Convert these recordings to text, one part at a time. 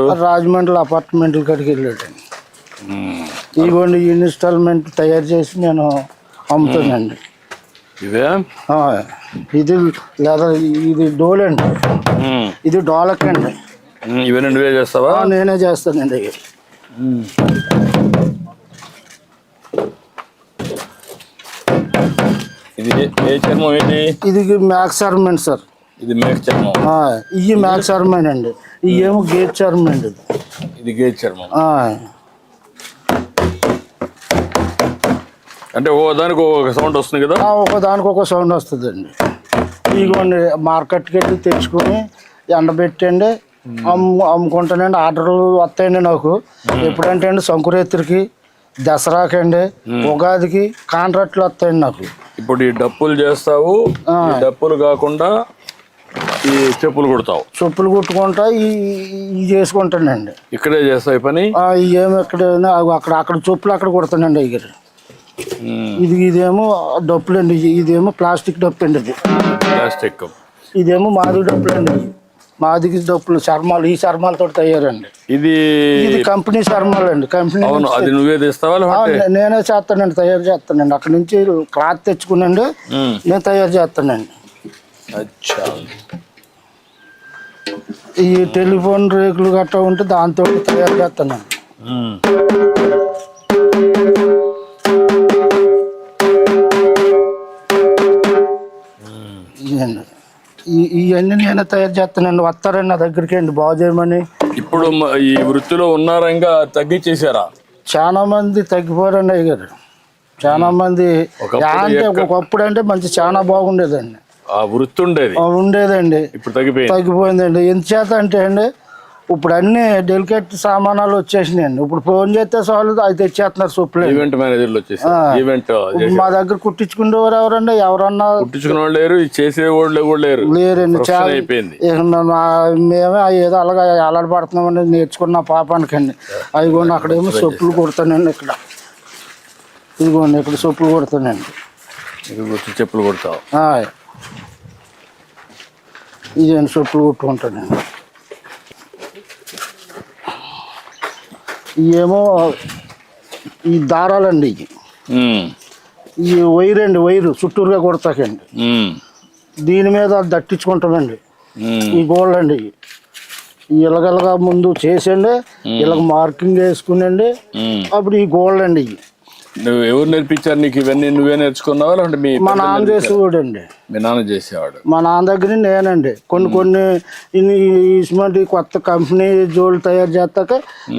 వెళ్తాడు రాజమండ్రి అపార్ట్మెంట్ల కాడికి. ఇదిగోండి ఈ ఇన్స్టాల్మెంట్ తయారు చేసి నేను అమ్ముతానండి ఇవే ఇది? లేదా ఇది డోల్ అండి. ఇది డోలక్ అండి ఇవన్నీ నువ్వే చేస్తావా? నేనే చేస్తానండి. ఇవి. ఇది ఏ చర్మం ఏంటి? ఇది మ్యాక్స్ అర్మెంట్ సార్. ఇది మేక చర్మం. ఆ, ఇవి మ్యాక్స్ అర్మెంట్ అండి. ఇవి ఏమో గేట్ అర్మెంట్ ఇది. ఇది గేజ్ చర్మం. ఆ, అంటే ఓ దానికి ఒక సౌండ్ వస్తుంది కదా? ఆ, ఒక దానికి ఒక సౌండ్ వస్తుందండి. ఇదిగోండి మార్కెట్కి వెళ్ళి తెచ్చుకొని ఎండబెట్టండి అమ్ము అమ్ముకుంటానండి. ఆర్డర్లు వస్తాయండి నాకు. ఎప్పుడంటే అండి సంకురేత్రికి దసరాకండి ఉగాదికి కాంట్రాక్ట్లు వస్తాయండి నాకు. ఇప్పుడు ఈ డప్పులు చేస్తావు. డప్పులు కాకుండా ఈ చెప్పులు కుడతావు? చెప్పులు కుట్టుకుంటా ఈ ఈ చేసుకుంటానండి. ఇక్కడే చేస్తావు పని? ఏమో అగో అక్కడ అక్కడ చెప్పులు అక్కడ కుడతానండి ఉమ్. ఇది ఇదేమో డప్పులు అండి ఇదేమో ప్లాస్టిక్ డప్పు అండి ఇది. ప్లాస్టిక్. ఇదేమో మాది డప్పులు అండి మాదికి డప్పులు చర్మాలు ఈ చర్మాలతో తయారండి. ఇది ఇది కంపెనీ చర్మాలు అండి కంపెనీ అది నువ్వే తెస్తావా నేనే చేస్తానండి తయారు చేస్తానండి. అక్కడ నుంచి క్లాత్ తెచ్చుకునండి ఉమ్. నేను తయారు చేస్తానండి. అచ్చా. ఈ టెలిఫోన్ రేకులు గట్రా ఉంటే దాంతో తయారు ఈ ఇవన్నీ నేనే తయారు చేస్తానండి. వస్తారండి నా దగ్గరికి అండి. బాగు చేయమని. ఇప్పుడు ఈ వృత్తిలో ఉన్నారంగా తగ్గించేశారా? చాలా మంది తగ్గిపోరండి అయ్యారు చాలా మంది ఒకప్పుడు అంటే ఒకప్పుడు అంటే మంచి చాలా బాగుండేదండి. వృత్తి ఉండేది ఉండేదండి. ఇప్పుడు తగ్గిపోయింది. తగ్గిపోయిందండి. ఎంతచేత అంటే అండి ఇప్పుడు అన్ని డెలికేట్ సామానాలు వచ్చేసినాయండి. ఇప్పుడు ఫోన్ చేస్తే చాలు అది తెచ్చేస్తున్నారు సొప్పులు ఈవెంట్ మేనేజర్లు వచ్చేసి ఈవెంట్ మా దగ్గర కుట్టించుకునేవారు ఎవరండి? ఎవరన్నా కుట్టించుకునే వాళ్ళు లేరు చేసే వాళ్ళు కూడా లేరు. లేరండి. చాలా అయిపోయింది. మేమే ఏదో అలాగా అలవాటుపడుతున్నామని నేర్చుకున్న పాపానికండి. అదిగోండి అక్కడేమో సొప్పులు కొడతానండి ఇక్కడ. ఇదిగోండి ఇక్కడ సొప్పులు కొడతానండి చెప్పులు కొడతావు. ఆయ్. ఇదేంటి సొప్పులు కొట్టుకుంటానండి ఇవేమో ఈ దారాలండి ఇవి. ఈ వైర్ అండి వైరు చుట్టూరుగా కొడతాకండి. దీని మీద దట్టించుకుంటామండి. ఈ గోల్డ్ అండి ఇలగలగా ముందు చేసండి ఇలాగ మార్కింగ్ వేసుకునండి. అప్పుడు ఈ గోల్డ్ అండి ఇవి. నువ్వు ఎవరు నేర్పించారు నీకు ఇవన్నీ నువ్వే నేర్చుకున్నావా? లేదంటే మీ మా నాన్న చేసేవాడండి. మీ నాన్న చేసేవాడు. మా నాన్న దగ్గర నేనండి. కొన్ని కొన్ని ఇటువంటి కొత్త కంపెనీ జోళ్ళు తయారు చేస్తాక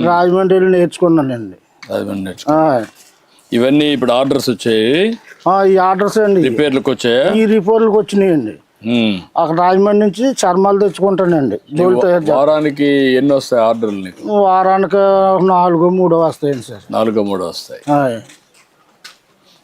రాజమండ్రి వెళ్ళి నేర్చుకున్నానండి. ఆ. ఇవన్నీ ఇప్పుడు ఆర్డర్స్ వచ్చాయి? ఈ ఆర్డర్స్ అండి. రిపేర్లకు వచ్చాయా? ఈ వచ్చినాయండి. ఉమ్. అక్కడ రాజమండ్రి నుంచి చర్మాలు తెచ్చుకుంటానండి. వారానికి ఎన్ని వస్తాయి ఆర్డర్లు నీకు? వారానికి నాలుగో మూడో వస్తాయండి సార్. నాలుగో మూడు వస్తాయి.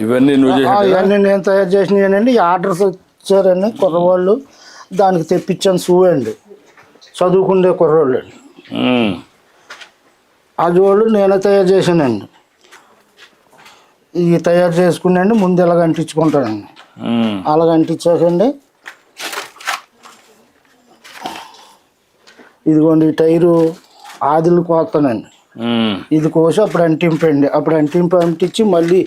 ఇవన్నీ ఇవన్నీ నేను తయారు చేసినానండి ఈ ఆర్డర్స్ వచ్చారండి కుర్రవాళ్ళు. దానికి తెప్పించాను షూ అండి. చదువుకునే కుర్రోళ్ళు అండి. అది వాళ్ళు నేనే తయారు చేశానండి. ఇవి తయారు చేసుకునండి ముందు ఇలాగ అంటించుకుంటానండి. అలాగ అంటించాకండి ఇదిగోండి టైరు ఆదిలు కోస్తానండి. ఇది కోసి అప్పుడు అంటింపండి. అప్పుడు అంటింపు అంటించి మళ్ళీ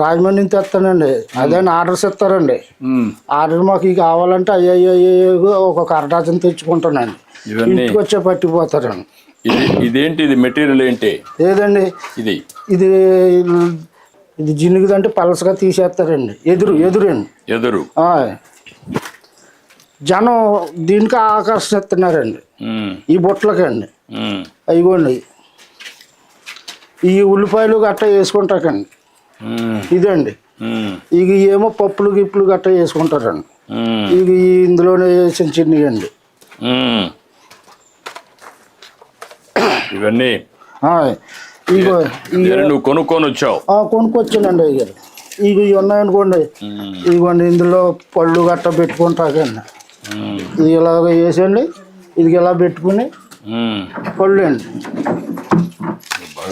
రాజమండ్రి నుంచి తెస్తానండి అదే ఆర్డర్స్ ఇస్తారండి. ఆర్డర్ మాకు ఇవి కావాలంటే అయ్యో ఒక అరడాచం తెచ్చుకుంటానండి. ఇంటికి వచ్చే పట్టిపోతారండి ఇది ఇదేంటి? ఇది మెటీరియల్ ఏంటి? లేదండి ఇది. ఇది ఇది జినుగుదంటే పలసగా తీసేస్తారండి. ఎదురు ఎదురండి. ఎదురు. జనం దీనికి ఆకర్షిస్తున్నారండి ఈ బుట్టలకండి అయిగోండి ఈ ఉల్లిపాయలు గట్ట వేసుకుంటాకండి. ఇదండి. ఇక ఏమో పప్పులు గిప్పులు గట్ట వేసుకుంటారండి ఇక ఈ ఇందులోనే వేసిన చిన్నయండి. ఉమ్. ఇవన్నీ. ఇగో నువ్వు కొనుక్కొని వచ్చావు. కొనుక్కొచ్చానండి ఇక ఇవి ఉన్నాయనుకోండి ఇదిగోండి ఇందులో పళ్ళు గట్ట పెట్టుకుంటాకండి ఇది ఇలాగ వేసండి ఇది ఇలా పెట్టుకుని. పళ్ళు అండి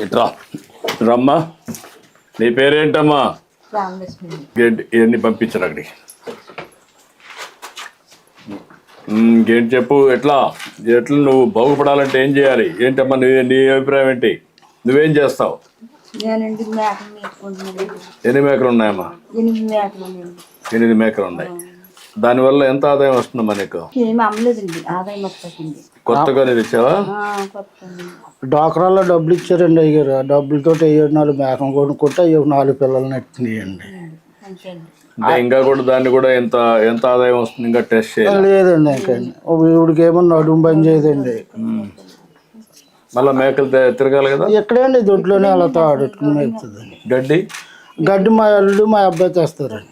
ఇట్రా. రమ్మా. నీ పేరేంటమ్మా? గేట్ ఇవన్నీ పంపించరు అక్కడికి? ఇంకేంటి చెప్పు ఎట్లా? ఎట్లా నువ్వు బాగుపడాలంటే ఏం చేయాలి? ఏంటమ్మా నీ నీ అభిప్రాయం ఏంటి? నువ్వేం చేస్తావు? ఎన్ని మేకలు ఉన్నాయమ్మా? ఎనిమిది మేకలు ఉన్నాయి. దానివల్ల ఎంత ఆదాయం వస్తుందమ్మా నీకు? ఆదాయం వస్తుంది కొత్తగా కొత్త డాక్రాల్లో డబ్బులు ఇచ్చారండి అయ్యారు ఆ డబ్బులతో అయ్యో నాలుగు మేకం కొనుక్కుంటే అయ్యో నాలుగు పిల్లలు నెట్టినాయండి. ఇంకా కూడా దాన్ని కూడా ఎంత ఎంత ఆదాయం వస్తుంది ఇంకా టెస్ట్ చేయాలి? లేదండి ఇంకా. ఇవిడికి ఏమో నడుము పని చేయదండి. మళ్ళీ మేకలు తిరగాలి కదా? ఎక్కడండి? దొడ్లోనే అలా తాడుకుని గడ్డి? గడ్డి మా అల్లుడు మా అబ్బాయి తెస్తారండి.